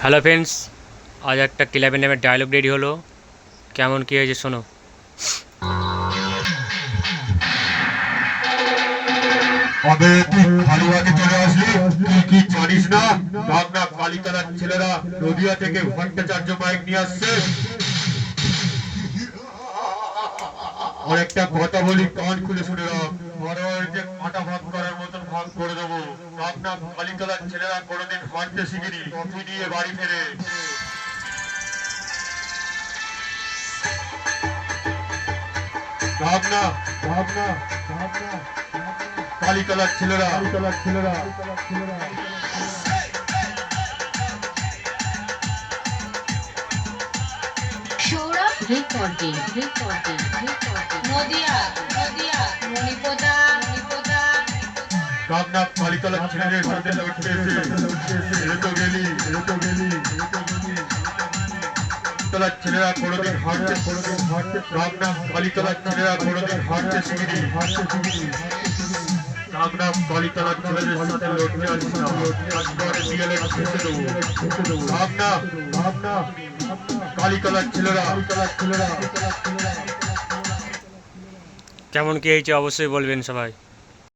Hello friends আজ একটা ক্লাবের নামে ডায়লগ রেডি হলো। কেমন কী হয়েছে শোনো। চলে কি না? ছেলেরা নদিয়া থেকে ভট্টাচার্য মাইক নিয়ে আসছে? অনেকটা কথা বলি, কান খুলে শুনে রাখ। কাটা ভাগ দেবো বাগনা কালিকালার ছেলেরা কোনোদিন হাঁটতে শিখিনি। নিয়ে বাড়ি ফেরে। ভাবনা ভাবনা ভাবনা কালিকালার ছেলেরা। কালিকালার ছেলেরা। Sourav? Recording recording recording Nadia Nadia. ভাবনা কালিকালার ছেলেদের সাথে লড়তে এসে এ গেলি এ গেলি ছেলেরা কোনোদিন হাঁটতে কোনোদিন হাঁটতে কালিকালার ছেলেরা কোনোদিন হাঁটতে শিখিনি। হাঁটতে শিখিনি ভাবনা কালিকালার ছেলেদের সাথে দেবো। ভাবনা ভাবনা কালিকালার ছেলেরা। কেমন কী হয়েছে? অবশ্যই বলবেন সবাই।